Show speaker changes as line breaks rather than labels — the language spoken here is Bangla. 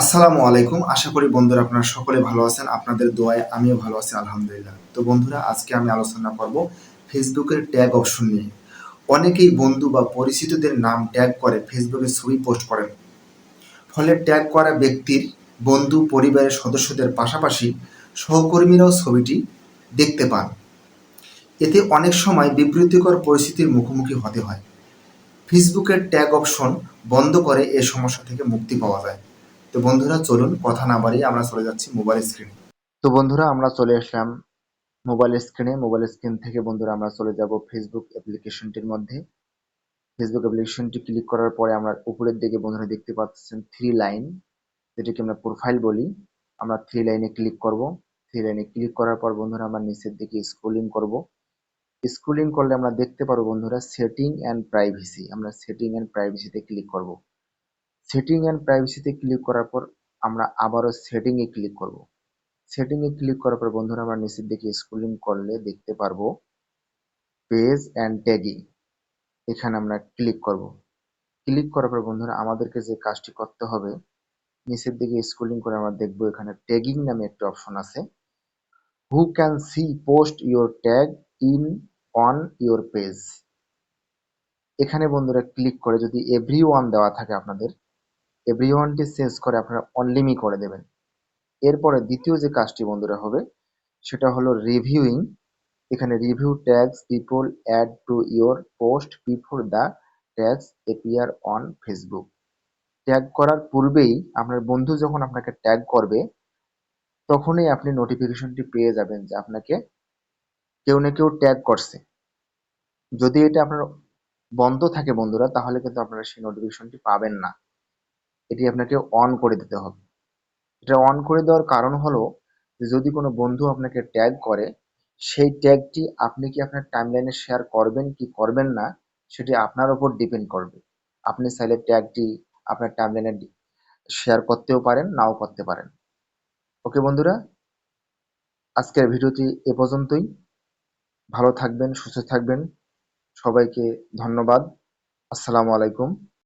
আসসালামু আলাইকুম। আশা করি বন্ধুরা আপনারা সকলে ভালো আছেন, আপনাদের দোয়ায় আমিও ভালো আছি, আলহামদুলিল্লাহ। তো বন্ধুরা, আজকে আমি আলোচনা করব ফেসবুকের ট্যাগ অপশন নিয়ে। অনেকেই বন্ধু বা পরিচিতদের নাম ট্যাগ করে, ফেসবুকে ছবি পোস্ট করেন। ফলে ট্যাগ করা ব্যক্তির বন্ধু, পরিবারের সদস্যদের পাশাপাশি সহকর্মীরাও ছবিটি দেখতে পান। এতে অনেক সময় বিব্রতিকর পরিস্থিতির মুখোমুখি হতে হয়। ফেসবুকের ট্যাগ অপশন বন্ধ করে এ সমস্যা থেকে মুক্তি পাওয়া যায়। তো বন্ধুরা, চলুন কথা না বাড়িয়ে আমরা চলে যাচ্ছি মোবাইল স্ক্রিনে তো বন্ধুরা, আমরা চলে আসলাম মোবাইল স্ক্রিনে মোবাইল স্ক্রিন থেকে বন্ধুরা, আমরা চলে যাব ফেসবুক অ্যাপ্লিকেশনটির মধ্যে। ফেসবুক অ্যাপ্লিকেশনটি ক্লিক করার পরে আমরা উপরের দিকে বন্ধুরা দেখতে পাচ্ছেন থ্রি লাইন যেটাকে আমরা প্রোফাইল বলি। আমরা থ্রি লাইনে ক্লিক করব। থ্রি লাইনে ক্লিক করার পর বন্ধুরা, আমরা নিচের দিকে স্ক্রলিং করব। স্ক্রলিং করলে আমরা দেখতে পারব বন্ধুরা সেটিং অ্যান্ড প্রাইভেসি আমরা সেটিং অ্যান্ড প্রাইভেসিতে ক্লিক করব। সেটিং অ্যান্ড প্রাইভেসিতে ক্লিক করার পর আমরা আবারও সেটিং এ ক্লিক করব। সেটিং এ ক্লিক করার পর বন্ধুরা, আমরা নিচের দিকে স্ক্রলিং করলে দেখতে পারব পেজ অ্যান্ড ট্যাগিং এখানে আমরা ক্লিক করব। ক্লিক করার পর বন্ধুরা, আমাদেরকে যে কাজটি করতে হবে নিচের দিকে স্ক্রলিং করে আমরা দেখব এখানে ট্যাগিং নামে একটা অপশন আছে। Who can see post your tag in on your page এখানে বন্ধুরা ক্লিক করে যদি এভরি ওয়ান দেওয়া থাকে আপনাদের এভরি ওয়ানটি চেঞ্জ করে আপনারা অনলিমি করে দেবেন। এরপরে দ্বিতীয় যে কাজটি বন্ধুরা হবে, সেটা হলো রিভিউইং এখানে review tags people add to your post before the tags appear on Facebook tag করার পূর্বেই আপনার বন্ধু যখন আপনাকে ট্যাগ করবে, তখনই আপনি নোটিফিকেশনটি পেয়ে যাবেন যে আপনাকে কেউ না কেউ ট্যাগ করছে। যদি এটা আপনার বন্ধ থাকে বন্ধুরা, তাহলে কিন্তু আপনারা সেই নোটিফিকেশনটি পাবেন না। এটি আপনাকে অন করে দিতে হবে। এটা অন করে দেওয়ার কারণ হলো যদি কোনো বন্ধু আপনাকে ট্যাগ করে, সেই ট্যাগটি আপনি কি আপনার টাইমলাইনে শেয়ার করবেন কি করবেন না, সেটি আপনার উপর ডিপেন্ড করবে। আপনি চাইলে ট্যাগটি আপনার টাইমলাইনে শেয়ার করতেও পারেন, নাও করতে পারেন। ওকে বন্ধুরা? আজকের ভিডিওটি এ পর্যন্তই। ভালো থাকবেন, সুস্থ থাকবেন। সবাইকে ধন্যবাদ। আসসালামু আলাইকুম।